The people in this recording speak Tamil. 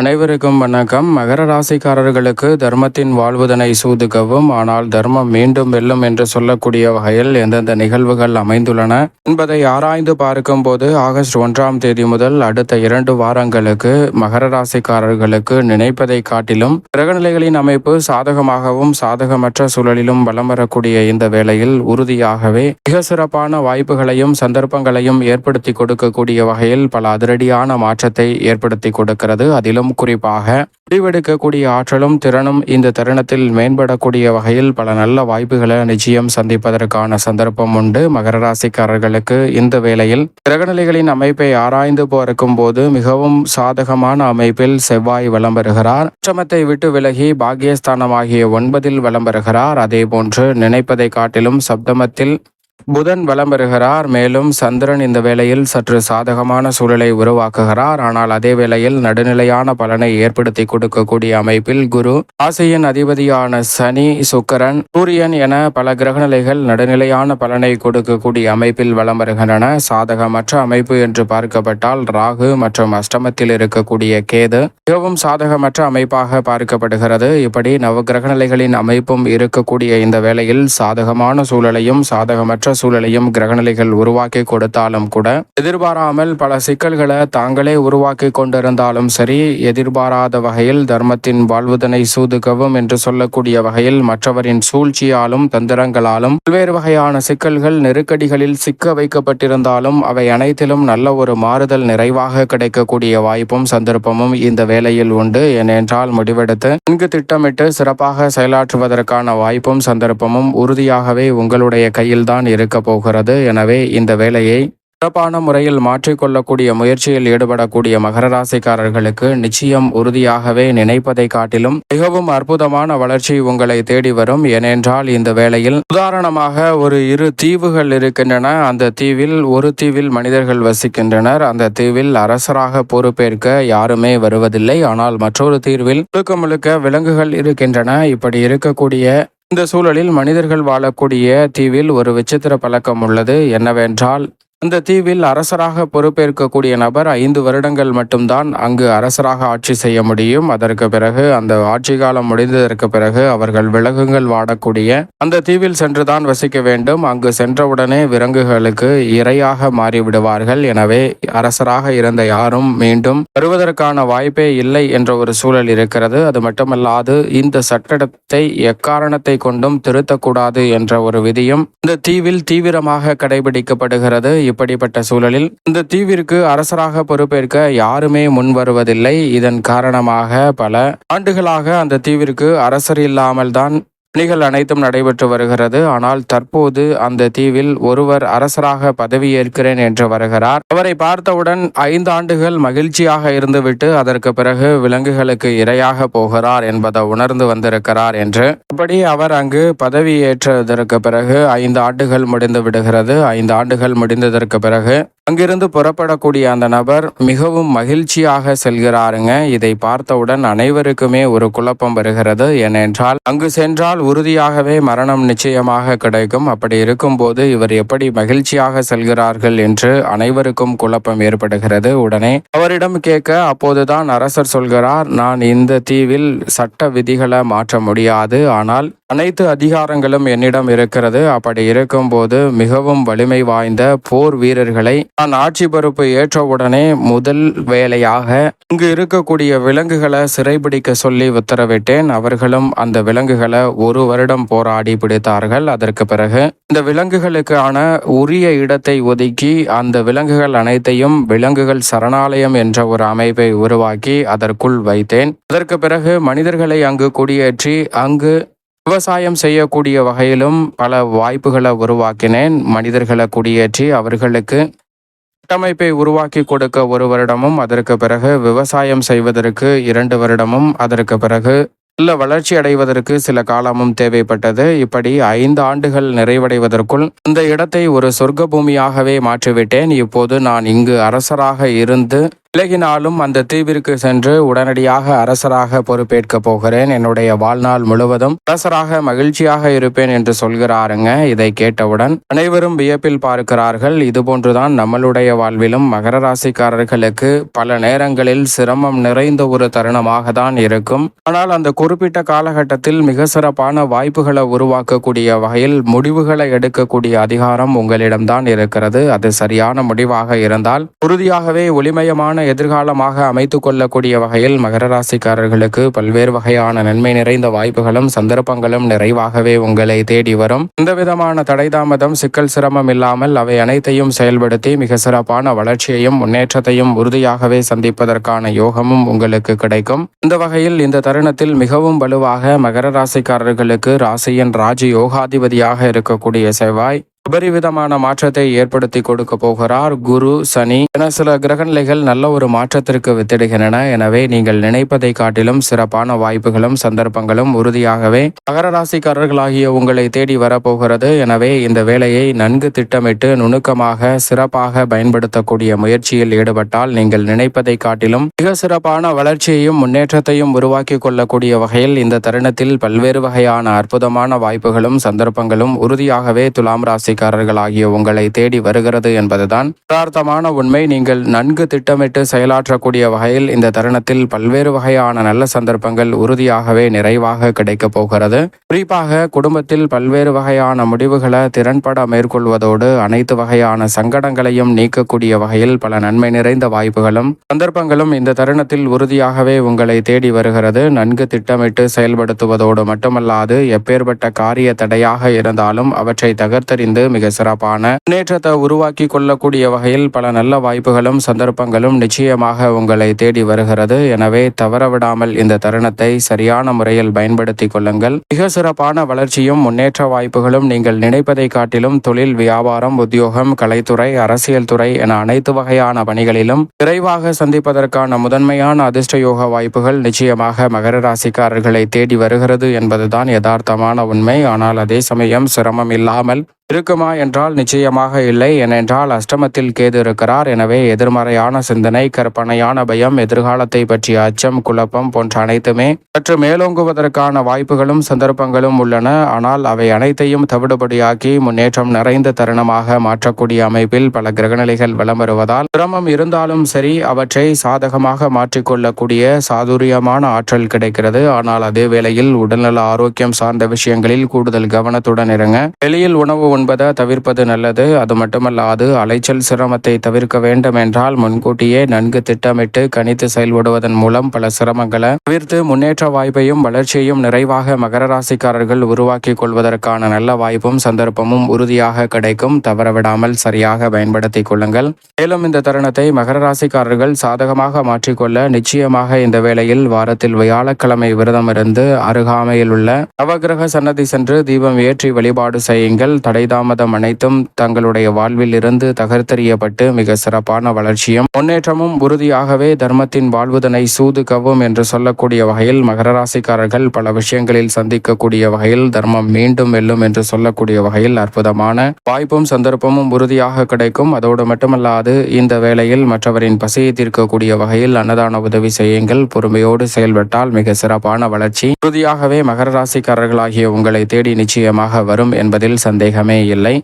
அனைவருக்கும் வணக்கம். மகர ராசிக்காரர்களுக்கு தர்மத்தின் வாழ்வுதனை சூதுகவும் ஆனால் தர்மம் மீண்டும் வெல்லும் என்று சொல்லக்கூடிய வகையில் எந்தெந்த நிகழ்வுகள் அமைந்துள்ளன என்பதை ஆராய்ந்து பார்க்கும்போது ஆகஸ்ட் ஒன்றாம் தேதி முதல் அடுத்த இரண்டு வாரங்களுக்கு மகர ராசிக்காரர்களுக்கு நினைப்பதை காட்டிலும் கிரகநிலைகளின் அமைப்பு சாதகமாகவும் சாதகமற்ற சூழலிலும் வலம் வரக்கூடிய இந்த வேளையில் உறுதியாகவே மிக சிறப்பான வாய்ப்புகளையும் சந்தர்ப்பங்களையும் ஏற்படுத்தி கொடுக்கக்கூடிய வகையில் பல அதிரடியான மாற்றத்தை ஏற்படுத்தி கொடுக்கிறது. அதிலும் குறிப்பாக முடிவெடுக்கக்கூடிய ஆற்றலும் திறனும் இந்த தருணத்தில் மேம்படக்கூடிய வகையில் பல நல்ல வாய்ப்புகளை நிச்சயம் சந்திப்பதற்கான சந்தர்ப்பம் உண்டு. மகர ராசிக்காரர்களுக்கு இந்த வேளையில் கிரகநிலைகளின் அமைப்பை ஆராய்ந்து பார்க்கும் போது மிகவும் சாதகமான அமைப்பில் செவ்வாய் வலம் பெறுகிறார் அச்சமத்தை விட்டு விலகி பாக்கியஸ்தானமாகிய ஒன்பதில் வலம் பெறுகிறார் அதே போன்று நினைப்பதை காட்டிலும் சப்தமத்தில் புதன் வலம் வருகிறார் மேலும் சந்திரன் இந்த வேளையில் சற்று சாதகமான சூழலை உருவாக்குகிறார். ஆனால் அதே வேளையில் நடுநிலையான பலனை ஏற்படுத்தி கொடுக்கக்கூடிய அமைப்பில் குரு ஆசையின் அதிபதியான சனி சுக்கரன் சூரியன் என பல கிரகநிலைகள் நடுநிலையான பலனை கொடுக்கக்கூடிய அமைப்பில் வலம் வருகின்றன. சாதகமற்ற அமைப்பு என்று பார்க்கப்பட்டால் ராகு மற்றும் அஷ்டமத்தில் இருக்கக்கூடிய கேது மிகவும் சாதகமற்ற அமைப்பாக பார்க்கப்படுகிறது. இப்படி நவகிரகநிலைகளின் அமைப்பும் இருக்கக்கூடிய இந்த வேளையில் சாதகமான சூழலையும் சாதகமற்ற சூழலையும் கிரகநிலைகள் உருவாக்கி கொடுத்தாலும் கூட எதிர்பாராமல் பல சிக்கல்களை தாங்களே உருவாக்கி கொண்டிருந்தாலும் சரி எதிர்பாராத வகையில் தர்மத்தின் வாழ்வுதனை சூதுகவும் என்று சொல்லக்கூடிய வகையில் மற்றவரின் சூழ்ச்சியாலும் தந்திரங்களாலும் பல்வேறு வகையான சிக்கல்கள் நெருக்கடிகளில் சிக்க வைக்கப்பட்டிருந்தாலும் அவை அனைத்திலும் நல்ல ஒரு மாறுதல் நிறைவாக கிடைக்கக்கூடிய வாய்ப்பும் சந்தர்ப்பமும் இந்த வேலையில் உண்டு. ஏனென்றால் முடிவெடுத்து நன்கு திட்டமிட்டு சிறப்பாக செயலாற்றுவதற்கான வாய்ப்பும் சந்தர்ப்பமும் உறுதியாகவே உங்களுடைய கையில்தான் இருக்கு. போகிறது. எனவே இந்த வேலையை சிறப்பான முறையில் மாற்றிக்கொள்ளக்கூடிய முயற்சியில் ஈடுபடக்கூடிய மகர ராசிக்காரர்களுக்கு நிச்சயம் உறுதியாகவே நினைப்பதை காட்டிலும் மிகவும் அற்புதமான வளர்ச்சி உங்களை தேடி வரும். ஏனென்றால் இந்த வேளையில் உதாரணமாக ஒரு இரு தீவுகள் இருக்கின்றன. அந்த தீவில் ஒரு தீவில் மனிதர்கள் வசிக்கின்றனர். அந்த தீவில் அரசராக பொறுப்பேற்க யாருமே வருவதில்லை. ஆனால் மற்றொரு தீர்வில் முழுக்க முழுக்க விலங்குகள் இருக்கின்றன. இப்படி இருக்கக்கூடிய இந்த சூழலில் மனிதர்கள் வாழக்கூடிய தீவில் ஒரு விசித்திர பழக்கம் உள்ளது. என்னவென்றால் அந்த தீவில் அரசராக பொறுப்பேற்கக்கூடிய நபர் ஐந்து வருடங்கள் மட்டும்தான் அங்கு அரசராக ஆட்சி செய்ய முடியும். அதற்கு பிறகு அந்த ஆட்சி காலம் முடிந்ததற்கு பிறகு அவர்கள் விலங்குகள் வாடக்கூடிய அந்த தீவில் சென்றுதான் வசிக்க வேண்டும். அங்கு சென்றவுடனே விலங்குகளுக்கு இரையாக மாறிவிடுவார்கள். எனவே அரசராக இருந்த யாரும் மீண்டும் வருவதற்கான வாய்ப்பே இல்லை என்ற ஒரு சூழல் இருக்கிறது. அது மட்டுமல்லாது இந்த சட்டத்தை எக்காரணத்தை கொண்டும் திருத்தக்கூடாது என்ற ஒரு விதியும் இந்த தீவில் தீவிரமாக கடைபிடிக்கப்படுகிறது. இப்படிப்பட்ட சூழலில் இந்த தீவிற்கு அரசராக பொறுப்பேற்க யாருமே முன் வருவதில்லை. இதன் காரணமாக பல ஆண்டுகளாக அந்த தீவிற்கு அரசர் இல்லாமல் தான் பணிகள் அனைத்தும் நடைபெற்று வருகிறது. ஆனால் தற்போது அந்த தீவில் ஒருவர் அரசராக பதவியேற்கிறேன் என்று வருகிறார். அவரை பார்த்தவுடன் ஐந்து ஆண்டுகள் மகிழ்ச்சியாக இருந்துவிட்டு அதற்கு பிறகு விலங்குகளுக்கு இரையாக போகிறார் என்பதை உணர்ந்து வந்திருக்கிறார் என்று. அப்படி அவர் அங்கு பதவியேற்றதற்கு பிறகு ஐந்து ஆண்டுகள் முடிந்து விடுகிறது. ஐந்து ஆண்டுகள் முடிந்ததற்கு பிறகு அங்கிருந்து புறப்படக்கூடிய அந்த நபர் மிகவும் மகிழ்ச்சியாக செல்கிறாருங்க. இதை பார்த்தவுடன் அனைவருக்குமே ஒரு குழப்பம் வருகிறது. ஏனென்றால் அங்கு சென்றால் உறுதியாகவே மரணம் நிச்சயமாக கிடைக்கும். அப்படி இருக்கும்போது இவர் எப்படி மகிழ்ச்சியாக செல்கிறார்கள் என்று அனைவருக்கும் குழப்பம் ஏற்படுகிறது. உடனே அவரிடம் கேட்க அப்போதுதான் அரசர் சொல்கிறார் நான் இந்த தீவில் சட்ட விதிகளை மாற்ற முடியாது. ஆனால் அனைத்து அதிகாரங்களும் என்னிடம் இருக்கிறது. அப்படி இருக்கும்போது மிகவும் வலிமை வாய்ந்த போர் வீரர்களை நான் ஆட்சி பொறுப்பு ஏற்றவுடனே முதல் வேலையாக இங்கு இருக்கக்கூடிய விலங்குகளை சிறைபிடிக்க சொல்லி உத்தரவிட்டேன். அவர்களும் அந்த விலங்குகளை ஒரு வருடம் போராடி பிடித்தார்கள். அதற்கு பிறகு இந்த விலங்குகளுக்கான உரிய இடத்தை ஒதுக்கி அந்த விலங்குகள் அனைத்தையும் விலங்குகள் சரணாலயம் என்ற ஒரு அமைப்பை உருவாக்கி அதற்குள் வைத்தேன். அதற்கு பிறகு மனிதர்களை அங்கு குடியேற்றி அங்கு விவசாயம் செய்யக்கூடிய வகையிலும் பல வாய்ப்புகளை உருவாக்கினேன். மனிதர்களை குடியேற்றி அவர்களுக்கு கட்டமைப்பை உருவாக்கி கொடுக்க ஒரு வருடமும் அதற்கு பிறகு விவசாயம் செய்வதற்கு இரண்டு வருடமும் அதற்கு பிறகு நல்ல வளர்ச்சி அடைவதற்கு சில காலமும் தேவைப்பட்டது. இப்படி ஐந்து ஆண்டுகள் நிறைவடைவதற்குள் அந்த இடத்தை ஒரு சொர்க்க பூமியாகவே மாற்றிவிட்டேன். இப்போது நான் இங்கு அரசராக இருந்து விலகினாலும் அந்த தீவிற்கு சென்று உடனடியாக அரசராக பொறுப்பேற்க போகிறேன். என்னுடைய வாழ்நாள் முழுவதும் அரசராக மகிழ்ச்சியாக இருப்பேன் என்று சொல்கிறாருங்க. இதை கேட்டவுடன் அனைவரும் வியப்பில் பார்க்கிறார்கள். இதுபோன்றுதான் நம்மளுடைய வாழ்விலும் மகர ராசிக்காரர்களுக்கு பல நேரங்களில் சிரமம் நிறைந்த ஒரு தருணமாக தான் இருக்கும். ஆனால் அந்த குறிப்பிட்ட காலகட்டத்தில் மிக சிறப்பான வாய்ப்புகளை உருவாக்கக்கூடிய வகையில் முடிவுகளை எடுக்கக்கூடிய அதிகாரம் உங்களிடம்தான் இருக்கிறது. அது சரியான முடிவாக இருந்தால் உறுதியாகவே ஒளிமயமான எதிர்காலமாக அமைத்து கொள்ளக்கூடிய வகையில் மகர ராசிக்காரர்களுக்கு பல்வேறு வகையான நன்மை நிறைந்த வாய்ப்புகளும் சந்தர்ப்பங்களும் நிறைவாகவே உங்களை தேடி வரும். எந்த விதமான தடை தாமதம் சிக்கல் சிரமம் இல்லாமல் அவை அனைத்தையும் செயல்படுத்தி மிக சிறப்பான வளர்ச்சியையும் முன்னேற்றத்தையும் உறுதியாகவே சந்திப்பதற்கான யோகமும் உங்களுக்கு கிடைக்கும். இந்த வகையில் இந்த தருணத்தில் மிகவும் வலுவாக மகர ராசிக்காரர்களுக்கு ராசியின் ராஜ யோகாதிபதியாக இருக்கக்கூடிய செவ்வாய் உபரிவிதமான மாற்றத்தை ஏற்படுத்தி கொடுக்க போகிறார் குரு சனி. என சில கிரகநிலைகள் நல்ல ஒரு மாற்றத்திற்கு வித்திடுகின்றன. எனவே நீங்கள் நினைப்பதை காட்டிலும் சிறப்பான வாய்ப்புகளும் சந்தர்ப்பங்களும் உறுதியாகவே மகர ராசிக்காரர்களாகிய உங்களை தேடி வரப்போகிறது. எனவே இந்த வேலையை நன்கு திட்டமிட்டு நுணுக்கமாக சிறப்பாக பயன்படுத்தக்கூடிய முயற்சியில் ஈடுபட்டால் நீங்கள் நினைப்பதை காட்டிலும் மிக சிறப்பான வளர்ச்சியையும் முன்னேற்றத்தையும் உருவாக்கி கொள்ளக்கூடிய வகையில் இந்த தருணத்தில் பல்வேறு வகையான அற்புதமான வாய்ப்புகளும் சந்தர்ப்பங்களும் உறுதியாகவே துலாம் ராசி ராசிக்காரர்கள் ஆகிய உங்களை தேடி வருகிறது என்பதுதான் யதார்த்தமான உண்மை. நீங்கள் நன்கு திட்டமிட்டு செயலாற்றக்கூடிய வகையில் இந்த தருணத்தில் பல்வேறு வகையான நல்ல சந்தர்ப்பங்கள் உறுதியாகவே நிறைவாக கிடைக்கப் போகிறது. குறிப்பாக குடும்பத்தில் பல்வேறு வகையான முடிவுகளை திறன்பட மேற்கொள்வதோடு அனைத்து வகையான சங்கடங்களையும் நீக்கக்கூடிய வகையில் பல நன்மை நிறைந்த வாய்ப்புகளும் சந்தர்ப்பங்களும் இந்த தருணத்தில் உறுதியாகவே உங்களை தேடி வருகிறது. நன்கு திட்டமிட்டு செயல்படுத்துவதோடு மட்டுமல்லாது எப்பேற்பட்ட காரிய தடையாக இருந்தாலும் அவற்றை தகர்த்தறிந்து மிக சிறப்பான முன்னேற்றத்தை உருவாக்கி கொள்ளக்கூடிய வகையில் பல நல்ல வாய்ப்புகளும் சந்தர்ப்பங்களும் நிச்சயமாக உங்களை தேடி வருகிறது. எனவே தவறவிடாமல் இந்த தருணத்தை சரியான முறையில் பயன்படுத்திக் கொள்ளுங்கள். மிக சிறப்பான வளர்ச்சியும் முன்னேற்ற வாய்ப்புகளும் நீங்கள் நினைப்பதை காட்டிலும் தொழில் வியாபாரம் உத்தியோகம் கலைத்துறை அரசியல் துறை என அனைத்து வகையான பணிகளிலும் விரைவாக சந்திப்பதற்கான முதன்மையான அதிர்ஷ்ட யோக வாய்ப்புகள் நிச்சயமாக மகர ராசிக்காரர்களை தேடி வருகிறது என்பதுதான் யதார்த்தமான உண்மை. ஆனால் அதே சமயம் சிரமம் இல்லாமல் இருக்குமா என்றால் நிச்சயமாக இல்லை. ஏனென்றால் அஷ்டமத்தில் கேது இருக்கிறார். எனவே எதிர்மறையான சிந்தனை கற்பனையான பயம் எதிர்காலத்தை பற்றிய அச்சம் குழப்பம் போன்ற அனைத்துமே சற்று மேலோங்குவதற்கான வாய்ப்புகளும் சந்தர்ப்பங்களும் உள்ளன. ஆனால் அவை அனைத்தையும் தவிடுபடியாக்கி முன்னேற்றம் நிறைந்த தருணமாக மாற்றக்கூடிய அமைப்பில் பல கிரகநிலைகள் வலம் வருவதால் சிரமம் இருந்தாலும் சரி அவற்றை சாதகமாக மாற்றிக்கொள்ளக்கூடிய சாதுரியமான ஆற்றல் கிடைக்கிறது. ஆனால் அதே வேளையில் உடல்நல ஆரோக்கியம் சார்ந்த விஷயங்களில் கூடுதல் கவனத்துடன் இருங்க. வெளியில் உணவு உண்பதை தவிர்ப்பது நல்லது. அது மட்டுமல்லாது அலைச்சல் சிரமத்தை தவிர்க்க வேண்டும் என்றால் முன்கூட்டியே நன்கு திட்டமிட்டு கணித்து செயல்படுவதன் மூலம் பல சிரமங்களை தவிர்த்து முன்னேற்ற வாய்ப்பையும் வளர்ச்சியையும் நிறைவாக மகர ராசிக்காரர்கள் உருவாக்கி கொள்வதற்கான நல்ல வாய்ப்பும் சந்தர்ப்பமும் உறுதியாக கிடைக்கும். தவறவிடாமல் சரியாக பயன்படுத்திக் கொள்ளுங்கள். மேலும் இந்த தருணத்தை மகர ராசிக்காரர்கள் சாதகமாக மாற்றிக்கொள்ள நிச்சயமாக இந்த வேளையில் வாரத்தில் வியாழக்கிழமை விரதம் இருந்து அருகாமையில் உள்ள நவகிரக சன்னதி சென்று தீபம் ஏற்றி வழிபாடு செய்யுங்கள். தடை தாமதம் அனைத்தும் தங்களுடைய வாழ்வில் இருந்து தகர்த்தெறியப்பட்டு மிக சிறப்பான வளர்ச்சியும் முன்னேற்றமும் உறுதியாகவே தர்மத்தின் வாழ்வுதனை சூது கவ்வும் என்று சொல்லக்கூடிய வகையில் மகர ராசிக்காரர்கள் பல விஷயங்களில் சந்திக்கக்கூடிய வகையில் தர்மம் மீண்டும் வெல்லும் என்று சொல்லக்கூடிய வகையில் அற்புதமான வாய்ப்பும் சந்தர்ப்பமும் உறுதியாக கிடைக்கும். அதோடு மட்டுமல்லாது இந்த வேளையில் மற்றவரின் பசியை தீர்க்கக்கூடிய வகையில் அன்னதான உதவி செய்யுங்கள். பொறுமையோடு செயல்பட்டால் மிக சிறப்பான வளர்ச்சி. உறுதியாகவே மகர ராசிக்காரர்களாகிய உங்களை தேடி நிச்சயமாக வரும் என்பதில் சந்தேகமே இல்லை